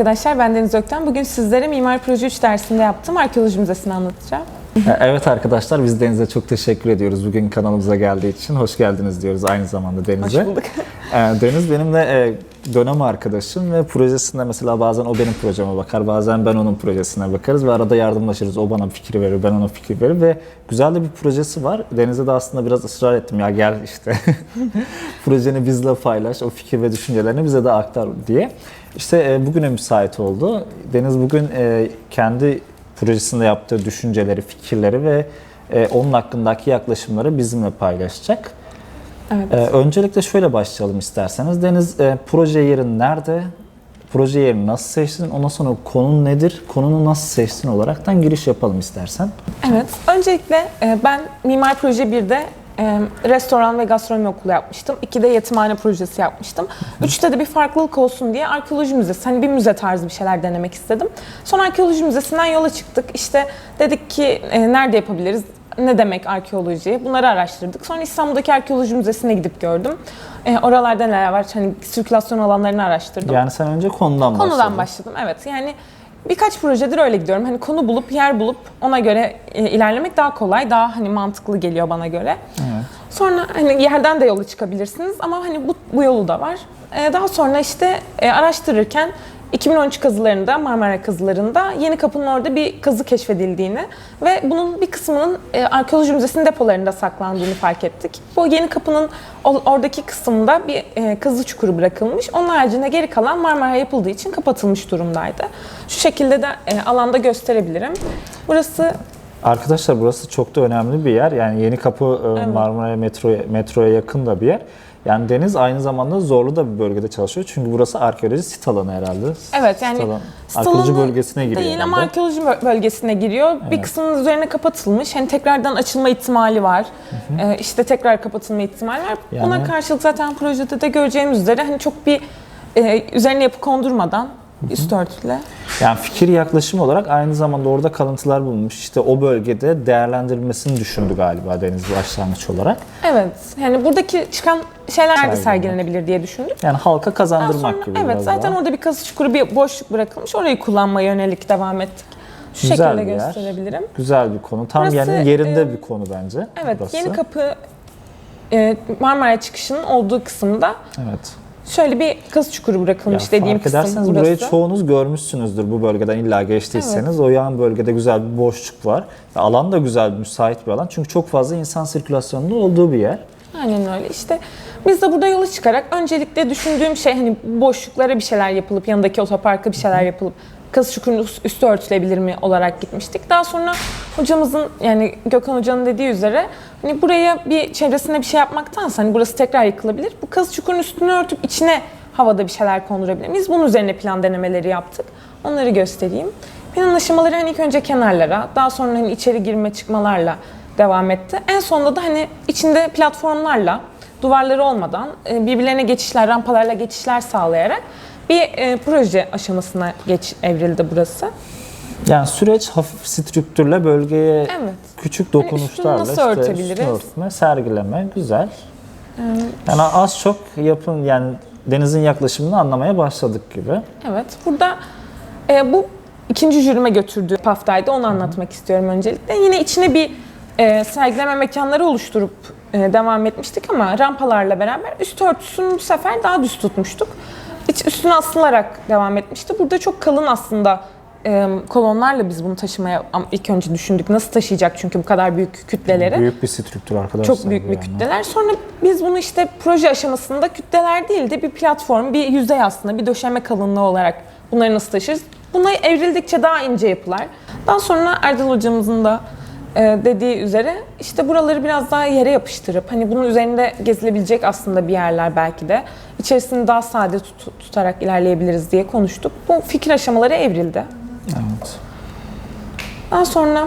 arkadaşlar, ben Deniz Ökten. Bugün sizlere Mimar Proje 3 dersinde yaptığım arkeoloji müzesini anlatacağım. E, Evet arkadaşlar biz Deniz'e çok teşekkür ediyoruz bugün kanalımıza geldiği için. Hoş geldiniz diyoruz aynı zamanda Deniz'e. Hoş bulduk. E, Deniz benim de e, dönem arkadaşım ve projesinde mesela bazen o benim projeme bakar, bazen ben onun projesine bakarız ve arada yardımlaşırız. O bana fikir verir, ben ona fikir verir ve güzel de bir projesi var. Deniz'e de aslında biraz ısrar ettim ya gel işte projeni bizle paylaş, o fikir ve düşüncelerini bize de aktar diye. İşte e, bugüne müsait oldu. Deniz bugün e, kendi projesinde yaptığı düşünceleri, fikirleri ve e, onun hakkındaki yaklaşımları bizimle paylaşacak. Evet. Ee, öncelikle şöyle başlayalım isterseniz. Deniz e, proje yerin nerede? Proje yerini nasıl seçtin? Ondan sonra konun nedir? Konunu nasıl seçtin olaraktan giriş yapalım istersen. Evet, öncelikle e, ben Mimar Proje 1'de e, restoran ve gastronomi okulu yapmıştım. 2'de yetimhane projesi yapmıştım. 3'te de bir farklılık olsun diye arkeoloji müzesi, hani bir müze tarzı bir şeyler denemek istedim. Sonra arkeoloji müzesinden yola çıktık. İşte dedik ki e, nerede yapabiliriz? Ne demek arkeoloji? Bunları araştırdık. Sonra İstanbul'daki arkeoloji müzesine gidip gördüm. E, oralarda neler var? Hani sirkülasyon alanlarını araştırdım. Yani sen önce konudan başladın. Konudan başladım evet. Yani birkaç projedir öyle gidiyorum. Hani konu bulup yer bulup ona göre e, ilerlemek daha kolay, daha hani mantıklı geliyor bana göre. Evet. Sonra hani yerden de yola çıkabilirsiniz ama hani bu, bu yolu da var. E, daha sonra işte e, araştırırken 2013 kazılarında, Marmara kazılarında Yeni Kapı'nın orada bir kazı keşfedildiğini ve bunun bir kısmının e, arkeoloji müzesinin depolarında saklandığını fark ettik. Bu Yeni Kapı'nın oradaki kısmında bir e, kazı çukuru bırakılmış. Onun haricinde geri kalan Marmara yapıldığı için kapatılmış durumdaydı. Şu şekilde de e, alanda gösterebilirim. Burası Arkadaşlar burası çok da önemli bir yer. Yani Yeni Kapı e, Marmara metroya, metroya yakın da bir yer. Yani Deniz aynı zamanda zorlu da bir bölgede çalışıyor. Çünkü burası arkeoloji sit alanı herhalde. Evet yani Sit alan- sit arkeoloji alanı bölgesine giriyor Değil ama arkeoloji bö- bölgesine giriyor. Bir Evet. kısmının üzerine kapatılmış. Hani tekrardan açılma ihtimali var. Ee, işte tekrar kapatılma ihtimali var. Yani- Buna karşılık zaten projede de göreceğimiz üzere hani çok bir e, üzerine yapı kondurmadan üst örtüyle. Yani fikir yaklaşım olarak aynı zamanda orada kalıntılar bulunmuş. İşte o bölgede değerlendirilmesini düşündü galiba Deniz başlangıç olarak. Evet. Yani buradaki çıkan şeyler de Sergilemek. sergilenebilir diye düşündük. Yani halka Daha kazandırmak sonra, gibi evet biraz zaten daha. orada bir kazı çukuru bir boşluk bırakılmış. Orayı kullanmaya yönelik devam ettik. Şu Güzel şekilde bir yer. gösterebilirim. Güzel bir konu. Tam Burası, yani yerinde e, bir konu bence. Evet, burası. Yeni Kapı e, Marmara çıkışının olduğu kısımda Evet. Şöyle bir kazı çukuru bırakılmış Ya dediğim fark kısım ederseniz burası. burayı çoğunuz görmüşsünüzdür bu bölgeden illa geçtiyseniz. O yan bölgede güzel bir boşluk var. Alan da güzel, müsait bir alan. Çünkü çok fazla insan sirkülasyonunun olduğu bir yer. Aynen öyle. İşte biz de burada yola çıkarak öncelikle düşündüğüm şey hani boşluklara bir şeyler yapılıp yanındaki otoparka bir şeyler yapılıp kazı çukurunun üst- üstü örtülebilir mi olarak gitmiştik. Daha sonra hocamızın yani Gökhan hocanın dediği üzere hani buraya bir çevresine bir şey yapmaktansa hani burası tekrar yıkılabilir. Bu kazı çukurun üstünü örtüp içine havada bir şeyler kondurabilir miyiz? Bunun üzerine plan denemeleri yaptık. Onları göstereyim. Plan aşamaları hani ilk önce kenarlara, daha sonra hani içeri girme çıkmalarla devam etti. En sonunda da hani içinde platformlarla, duvarları olmadan e, birbirlerine geçişler, rampalarla geçişler sağlayarak bir e, proje aşamasına geç evrildi burası. Yani süreç hafif strüktürle bölgeye Evet. küçük dokunuşlarla nasıl işte üstünü örtme, sergileme güzel. Yani az çok yapın yani Deniz'in yaklaşımını anlamaya başladık gibi. Evet. Burada e, bu ikinci jürime götürdüğü paftaydı. Onu anlatmak istiyorum öncelikle. Yine içine bir e, sergileme mekanları oluşturup e, devam etmiştik ama rampalarla beraber üst örtüsünü bu sefer daha düz tutmuştuk. İç üstüne asılarak devam etmişti. Burada çok kalın aslında e, kolonlarla biz bunu taşımaya ilk önce düşündük. Nasıl taşıyacak çünkü bu kadar büyük kütleleri. Büyük bir strüktür arkadaşlar. Çok büyük bir yani. kütleler. Sonra biz bunu işte proje aşamasında kütleler değil de bir platform, bir yüzey aslında, bir döşeme kalınlığı olarak bunları nasıl taşırız? Buna evrildikçe daha ince yapılar. Daha sonra Erdal hocamızın da e, dediği üzere işte buraları biraz daha yere yapıştırıp hani bunun üzerinde gezilebilecek aslında bir yerler belki de içerisini daha sade tut- tutarak ilerleyebiliriz diye konuştuk. Bu fikir aşamaları evrildi. Evet. Daha sonra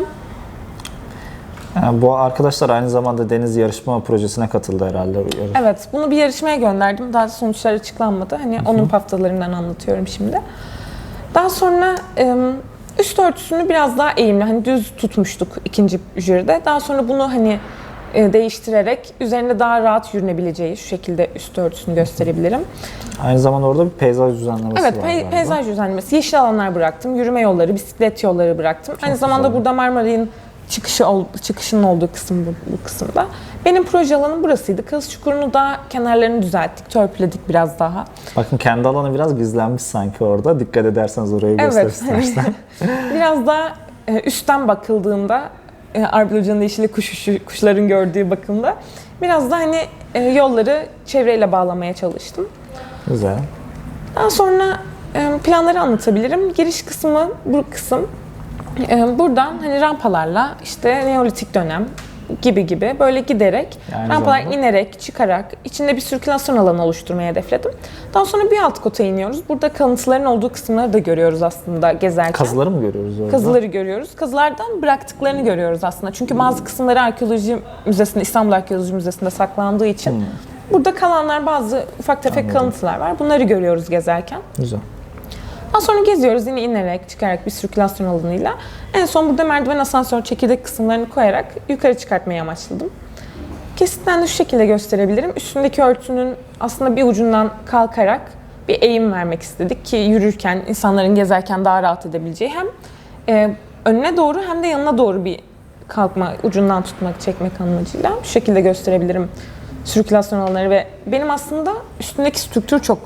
Yani bu arkadaşlar aynı zamanda deniz yarışma projesine katıldı herhalde. Evet, bunu bir yarışmaya gönderdim. Daha sonuçlar açıklanmadı. Hani onun haftalarından anlatıyorum şimdi. Daha sonra e, üst örtüsünü biraz daha eğimli, hani düz tutmuştuk ikinci jüride. Daha sonra bunu hani e, değiştirerek üzerinde daha rahat yürünebileceği şu şekilde üst örtüsünü gösterebilirim. Aynı zamanda orada bir peyzaj düzenlemesi Evet, var galiba. peyzaj düzenlemesi, yeşil alanlar bıraktım, yürüme yolları, bisiklet yolları bıraktım. Aynı zamanda güzel. burada Marmaray'ın çıkışı ol- çıkışının olduğu kısım bu, bu kısımda. Benim proje alanım burasıydı. Kız çukurunu da kenarlarını düzelttik, törpüledik biraz daha. Bakın kendi alanı biraz gizlenmiş sanki orada. Dikkat ederseniz orayı göster Evet, istersen. biraz daha e, üstten bakıldığında, e, Arbil Hoca'nın yeşili kuş, kuşların gördüğü bakımda biraz da hani e, yolları çevreyle bağlamaya çalıştım. Güzel. Daha sonra e, planları anlatabilirim. Giriş kısmı bu kısım. E, Buradan hani rampalarla işte Neolitik dönem gibi gibi böyle giderek Yani rampalar zamanda- inerek çıkarak içinde bir sirkülasyon alanı oluşturmayı hedefledim. Daha sonra bir alt kota iniyoruz. Burada kalıntıların olduğu kısımları da görüyoruz aslında gezerken. Kazıları mı görüyoruz orada? Kazıları görüyoruz. Kazılardan bıraktıklarını görüyoruz aslında. Çünkü bazı kısımları arkeoloji müzesinde, İstanbul Arkeoloji Müzesi'nde saklandığı için burada kalanlar bazı ufak tefek Anladım. kalıntılar var. Bunları görüyoruz gezerken. Güzel. Daha sonra geziyoruz yine inerek, çıkarak bir sirkülasyon alanıyla. En son burada merdiven asansör çekirdek kısımlarını koyarak yukarı çıkartmayı amaçladım. Kesitten de şu şekilde gösterebilirim. Üstündeki örtünün aslında bir ucundan kalkarak bir eğim vermek istedik ki yürürken, insanların gezerken daha rahat edebileceği hem e, önüne doğru hem de yanına doğru bir kalkma, ucundan tutmak, çekmek amacıyla şu şekilde gösterebilirim sirkülasyon alanları ve benim aslında üstündeki strüktür çok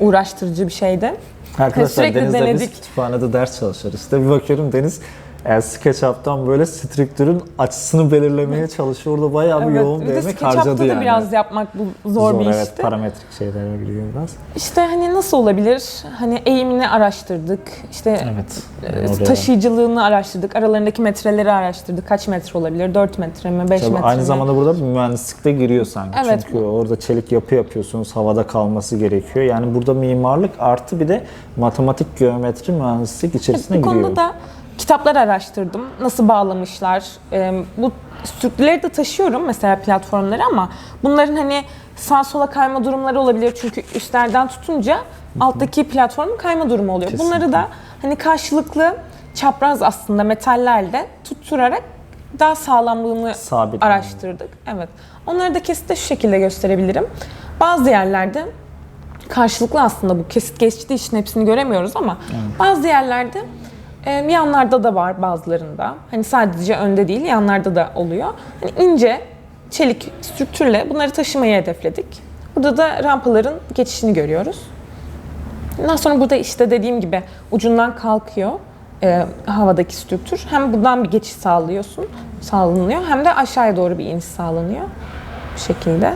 uğraştırıcı bir şeydi. Arkadaşlar Sürekli Deniz'le biz denedik. kütüphanede ders çalışıyoruz. İşte bir bakıyorum Deniz e, SketchUp'tan böyle strüktürün açısını belirlemeye çalışıyor. Orada bayağı bir yoğun bir bir emek harcadı da yani. biraz yapmak bu zor, bir evet, işti. parametrik şeylere giriyor biraz. İşte hani nasıl olabilir? Hani eğimini araştırdık. İşte Evet. e, taşıyıcılığını araştırdık. Aralarındaki metreleri araştırdık. Kaç metre olabilir? 4 metre mi? 5 Tabii metre aynı mi? zamanda burada bir mühendislik de giriyor sanki. Evet. Çünkü orada çelik yapı yapıyorsunuz, havada kalması gerekiyor. Yani burada mimarlık artı bir de matematik, geometri, mühendislik içerisine Bu giriyor. konuda da kitaplar araştırdım. Nasıl bağlamışlar? Ee, bu strüktürleri de taşıyorum mesela platformlara ama bunların hani sağ sola kayma durumları olabilir. Çünkü üstlerden tutunca alttaki platformun kayma durumu oluyor. Kesinlikle. Bunları da hani karşılıklı çapraz aslında metallerle tutturarak daha sağlamlığını Sabit. araştırdık. Evet. Onları da kesitte şu şekilde gösterebilirim. Bazı yerlerde karşılıklı aslında bu kesit geçtiği için hepsini göremiyoruz ama bazı yerlerde e, yanlarda da var bazılarında. Hani sadece önde değil yanlarda da oluyor. Hani ince çelik strüktürle bunları taşımayı hedefledik. Burada da rampaların geçişini görüyoruz. Ondan sonra burada işte dediğim gibi ucundan kalkıyor e, havadaki strüktür. Hem buradan bir geçiş sağlıyorsun, sağlanıyor hem de aşağıya doğru bir iniş sağlanıyor. Bu şekilde.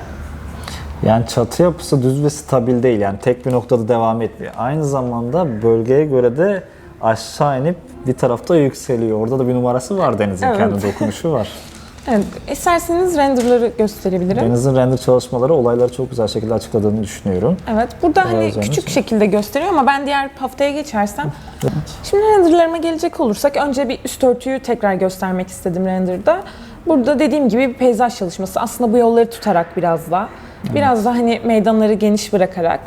Yani çatı yapısı düz ve stabil değil. Yani tek bir noktada devam etmiyor. Aynı zamanda bölgeye göre de aşağı inip bir tarafta yükseliyor. Orada da bir numarası var Deniz'in Evet. kendi dokunuşu var. Evet, isterseniz renderları gösterebilirim. Deniz'in render çalışmaları olayları çok güzel şekilde açıkladığını düşünüyorum. Evet, burada hani Biraz küçük önce. şekilde gösteriyor ama ben diğer haftaya geçersem. Şimdi renderlarıma gelecek olursak önce bir üst örtüyü tekrar göstermek istedim renderda. Burada dediğim gibi bir peyzaj çalışması. Aslında bu yolları tutarak biraz da, biraz da hani meydanları geniş bırakarak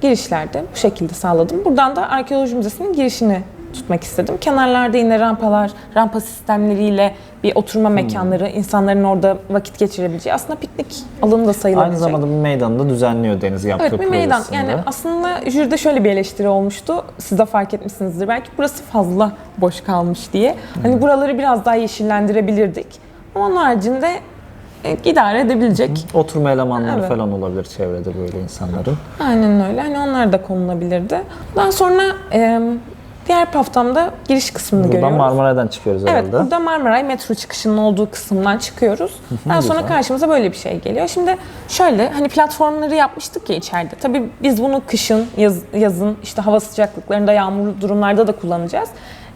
girişlerde bu şekilde sağladım. Buradan da Arkeoloji Müzesi'nin girişini tutmak istedim. Kenarlarda yine rampalar, rampa sistemleriyle bir oturma mekanları, insanların orada vakit geçirebileceği aslında piknik alanı da sayılabilecek. Aynı zamanda bir meydanda düzenliyor Deniz yaptığı Evet bir meydan. projesinde. Yani aslında jüride şöyle bir eleştiri olmuştu. Siz de fark etmişsinizdir. Belki burası fazla boş kalmış diye. Hani buraları biraz daha yeşillendirebilirdik. Ama onun haricinde e, idare edebilecek. Oturma elemanları Evet. falan olabilir çevrede böyle insanların. Aynen öyle. Hani onlar da konulabilirdi. Daha sonra e, diğer haftamda giriş kısmını Buradan görüyoruz. Marmaray'dan çıkıyoruz Evet, herhalde. burada Marmaray metro çıkışının olduğu kısımdan çıkıyoruz. Daha sonra karşımıza böyle bir şey geliyor. Şimdi şöyle hani platformları yapmıştık ya içeride. Tabii biz bunu kışın, yaz- yazın, işte hava sıcaklıklarında, yağmurlu durumlarda da kullanacağız.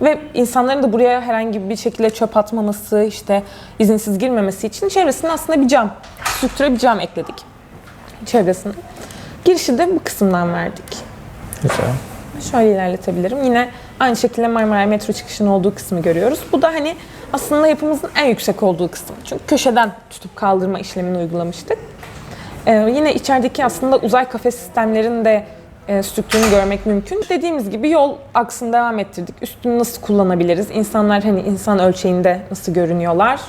Ve insanların da buraya herhangi bir şekilde çöp atmaması, işte izinsiz girmemesi için çevresine aslında bir cam, strüktüre bir cam ekledik çevresine. Girişi de bu kısımdan verdik. Güzel. Şöyle ilerletebilirim. Yine aynı şekilde Marmaray metro çıkışının olduğu kısmı görüyoruz. Bu da hani aslında yapımızın en yüksek olduğu kısım. Çünkü köşeden tutup kaldırma işlemini uygulamıştık. Ee, yine içerideki aslında uzay kafe sistemlerinin de e, strüktürünü görmek mümkün. Dediğimiz gibi yol aksını devam ettirdik. Üstünü nasıl kullanabiliriz? İnsanlar hani insan ölçeğinde nasıl görünüyorlar?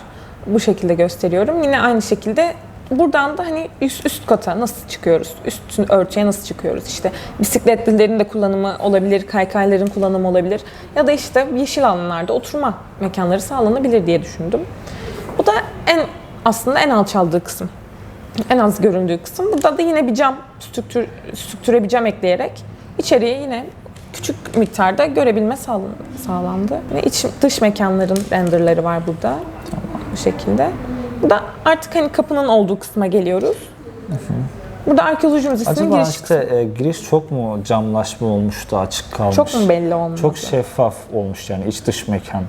bu şekilde gösteriyorum. Yine aynı şekilde buradan da hani üst, üst kata nasıl çıkıyoruz? Üst örtüye nasıl çıkıyoruz? İşte bisikletlilerin de kullanımı olabilir, kaykayların kullanımı olabilir. Ya da işte yeşil alanlarda oturma mekanları sağlanabilir diye düşündüm. Bu da en aslında en alçaldığı kısım. En az göründüğü kısım. Burada da yine bir cam strüktür, strüktüre bir cam ekleyerek içeriye yine küçük miktarda görebilme sağlan- sağlandı. Ve iç dış mekanların renderları var burada. Bu şekilde. Burada artık hani kapının olduğu kısma geliyoruz. Burada arkeoloji müzesinin Acaba giriş işte e, giriş çok mu camlaşma olmuştu, açık kalmış? Çok mu belli olmadı? Çok şeffaf olmuş yani iç dış mekan.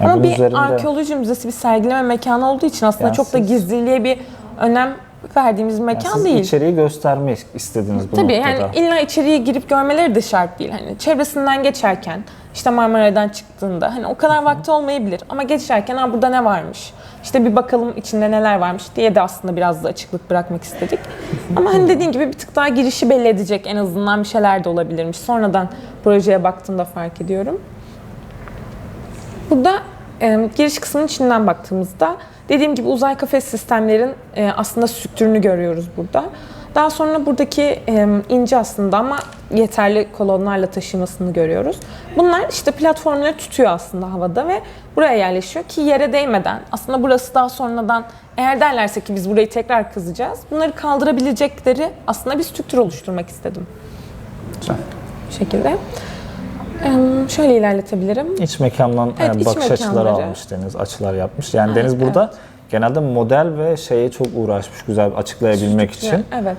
Yani Ama bunun bir üzerinde- arkeoloji müzesi, bir sergileme mekanı olduğu için aslında Yani çok da siz- gizliliğe bir önem verdiğimiz bir yani mekan siz değil. içeriği göstermek istediniz bu Tabii noktada. yani illa içeriye girip görmeleri de şart değil. Hani çevresinden geçerken işte Marmaray'dan çıktığında hani o kadar vakti olmayabilir ama geçerken ha burada ne varmış? İşte bir bakalım içinde neler varmış diye de aslında biraz da açıklık bırakmak istedik. Ama hani dediğin gibi bir tık daha girişi belli edecek en azından bir şeyler de olabilirmiş. Sonradan projeye baktığımda fark ediyorum. Burada e, giriş kısmının içinden baktığımızda dediğim gibi uzay kafes sistemlerin e, aslında strüktürünü görüyoruz burada. Daha sonra buradaki e, ince aslında ama yeterli kolonlarla taşımasını görüyoruz. Bunlar işte platformları tutuyor aslında havada ve buraya yerleşiyor ki yere değmeden aslında burası daha sonradan eğer derlerse ki biz burayı tekrar kızacağız bunları kaldırabilecekleri aslında bir strüktür oluşturmak istedim. Güzel. Bu şekilde. Şöyle ilerletebilirim. İç mekandan Evet, e, iç bakış açıları mekanları. almış Deniz, açılar yapmış. Yani Deniz burada genelde model ve şeye çok uğraşmış güzel açıklayabilmek için. Evet.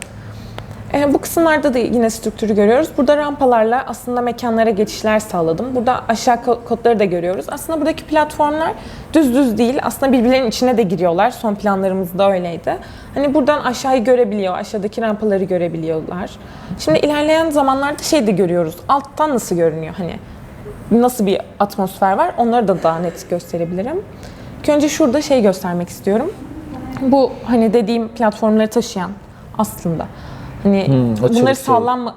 Ee, bu kısımlarda da yine strüktürü görüyoruz. Burada rampalarla aslında mekanlara geçişler sağladım. Burada aşağı ko- kodları da görüyoruz. Aslında buradaki platformlar düz düz değil. Aslında birbirlerinin içine de giriyorlar. Son planlarımızda öyleydi. Hani buradan aşağıyı görebiliyor, aşağıdaki rampaları görebiliyorlar. Şimdi ilerleyen zamanlarda şey de görüyoruz. Alttan nasıl görünüyor hani? Nasıl bir atmosfer var? Onları da daha net gösterebilirim. Önce şurada şey göstermek istiyorum. Bu hani dediğim platformları taşıyan aslında. Hani Hmm, bunları sallanma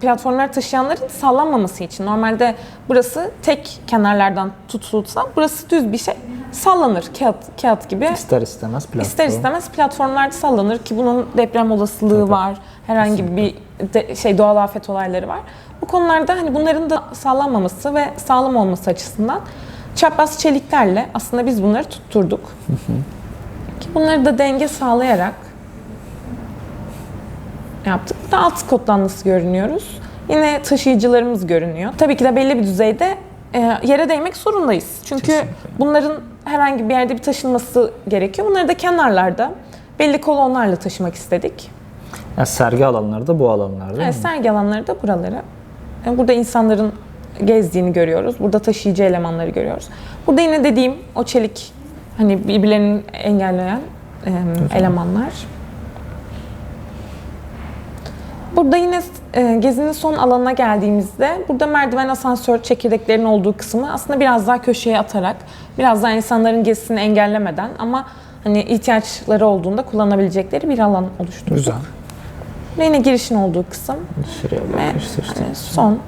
platformlar taşıyanların sallanmaması için normalde burası tek kenarlardan tutulsa burası düz bir şey sallanır kağıt kağıt gibi. İster istemez platform. İster istemez platformlarda sallanır ki bunun deprem olasılığı Tabii. var. Herhangi bir de- şey doğal afet olayları var. Bu konularda hani bunların da sallanmaması ve sağlam olması açısından çapraz çeliklerle aslında biz bunları tutturduk. Ki bunları da denge sağlayarak yaptık. Burada alt koddan nasıl görünüyoruz? Yine taşıyıcılarımız görünüyor. Tabii ki de belli bir düzeyde e, yere değmek zorundayız. Çünkü Kesinlikle. bunların herhangi bir yerde bir taşınması gerekiyor. Bunları da kenarlarda belli kolonlarla taşımak istedik. Yani sergi alanları da bu alanlar değil Evet, mi? sergi alanları da buraları. Yani burada insanların gezdiğini görüyoruz. Burada taşıyıcı elemanları görüyoruz. Burada yine dediğim o çelik hani birbirlerini engelleyen e, elemanlar. Burada yine e, gezinin son alanına geldiğimizde burada merdiven asansör çekirdeklerinin olduğu kısmı aslında biraz daha köşeye atarak biraz daha insanların gezisini engellemeden ama hani ihtiyaçları olduğunda kullanabilecekleri bir alan oluşturduk. Güzel. Ve yine girişin olduğu kısım Şuraya bakış işte. hani son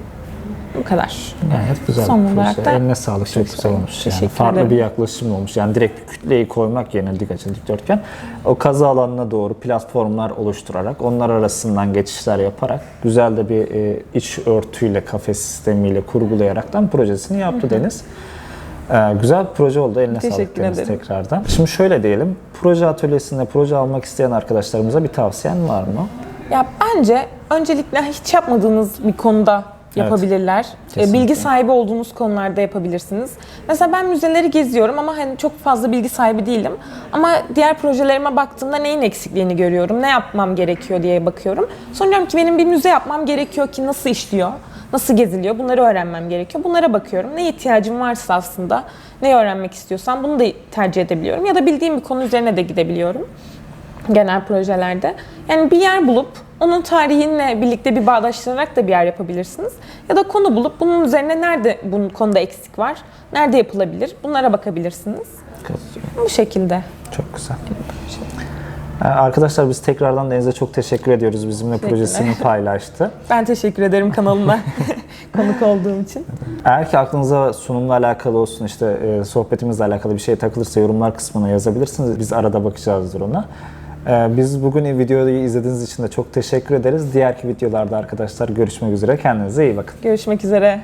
bu kadar. Gayet güzel Son bir olarak da- Eline sağlık çok güzel olmuş. Yani Teşekkür farklı ederim. bir yaklaşım olmuş. Yani direkt bir kütleyi koymak yerine dik açı dikdörtgen o kazı alanına doğru platformlar oluşturarak onlar arasından geçişler yaparak güzel de bir e, iç örtüyle kafes sistemiyle kurgulayaraktan projesini yaptı Deniz. Ee, güzel bir proje oldu. Eline sağlık Teşekkür Deniz ederim. tekrardan. Şimdi şöyle diyelim. Proje atölyesinde proje almak isteyen arkadaşlarımıza bir tavsiyen var mı? Ya bence öncelikle hiç yapmadığınız bir konuda yapabilirler. E, Kesinlikle. Bilgi sahibi olduğunuz konularda yapabilirsiniz. Mesela ben müzeleri geziyorum ama hani çok fazla bilgi sahibi değilim. Ama diğer projelerime baktığımda neyin eksikliğini görüyorum, ne yapmam gerekiyor diye bakıyorum. Sonra diyorum ki benim bir müze yapmam gerekiyor ki nasıl işliyor, nasıl geziliyor bunları öğrenmem gerekiyor. Bunlara bakıyorum. Ne ihtiyacım varsa aslında, ne öğrenmek istiyorsam bunu da tercih edebiliyorum. Ya da bildiğim bir konu üzerine de gidebiliyorum genel projelerde. Yani bir yer bulup onun tarihinle birlikte bir bağdaştırarak da bir yer yapabilirsiniz. Ya da konu bulup bunun üzerine nerede bunun konuda eksik var, nerede yapılabilir bunlara bakabilirsiniz. Bu şekilde. Çok güzel. Ee, Arkadaşlar biz tekrardan Deniz'e çok teşekkür ediyoruz. Bizimle projesini paylaştı. Ben teşekkür ederim kanalıma konuk olduğum için. Eğer ki aklınıza sunumla alakalı olsun işte e, sohbetimizle alakalı bir şey takılırsa yorumlar kısmına yazabilirsiniz. Biz arada bakacağızdır ona. Ee, Biz bugün videoyu izlediğiniz için de çok teşekkür ederiz. Diğerki videolarda arkadaşlar görüşmek üzere. Kendinize iyi bakın. Görüşmek üzere.